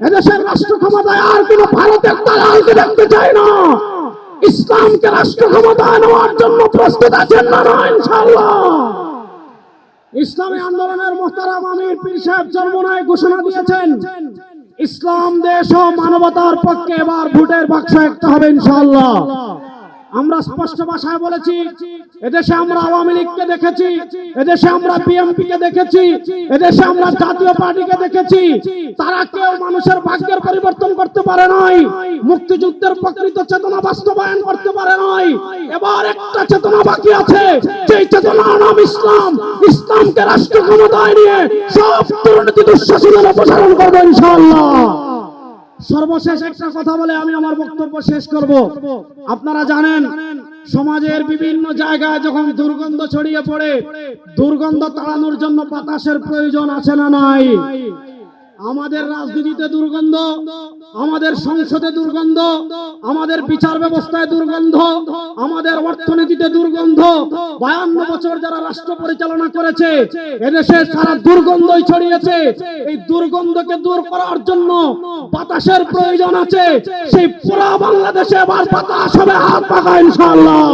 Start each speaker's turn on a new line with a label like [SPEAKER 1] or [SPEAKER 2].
[SPEAKER 1] এদেশের রাষ্ট্র ক্ষমতায় আর কোন ভারতের দালালকে দেখতে চাই না। ইসলামকে রাষ্ট্র ক্ষমতায় নেওয়ার জন্য প্রস্তুত আছেন না না, ইনশাআল্লাহ। ইসলামী আন্দোলনের মোহতারাম আমির পীর সাহেব চরমনায় ঘোষণা দিয়েছেন, ইসলাম, দেশ ও মানবতার পক্ষে এবার ভোটের বাক্স একটা হবে, ইনশাআল্লাহ। আমরা স্পষ্ট ভাষায় বলেছি, এদেশে আমরা আওয়ামী লীগকে দেখেছি, এদেশে আমরা বিএনপি কে দেখেছি, এদেশে আমরা জাতীয় পার্টিকে দেখেছি। তারা কেউ মানুষের ভাগ্যের পরিবর্তন করতে পারে নাই, মুক্তিযুদ্ধের প্রকৃত চেতনা বাস্তবায়ন করতে পারে নাই। এবার একটা চেতনা বাকি আছে সেই চেতনার নাম ইসলাম। ইসলামকে রাষ্ট্র ক্ষমতায় নিয়ে সব দুর্নীতি দুঃশাসনের অপসারণ করব ইনশাআল্লাহ। সর্বশেষ একটা কথা বলে আমি আমার বক্তব্য শেষ করব। আপনারা জানেন, সমাজের বিভিন্ন জায়গায় যখন দুর্গন্ধ ছড়িয়ে পড়ে, দুর্গন্ধ তাড়ানোর জন্য বাতাসের প্রয়োজন আছে না নাই? আমাদের রাজনীতিতে দুর্গন্ধ, আমাদের সংসদে দুর্গন্ধ, আমাদের বিচার ব্যবস্থায় দুর্গন্ধ, আমাদের অর্থনীতিতে দুর্গন্ধ। বায়ান্ন বছর যারা রাষ্ট্র পরিচালনা করেছে, এদেশে সারা দুর্গন্ধই ছড়িয়েছে। এই দুর্গন্ধকে দূর করার জন্য বাতাসের প্রয়োজন আছে। সেই পুরা বাংলাদেশে এবার বাতাস হবে, হাত পাকা ইনশাআল্লাহ।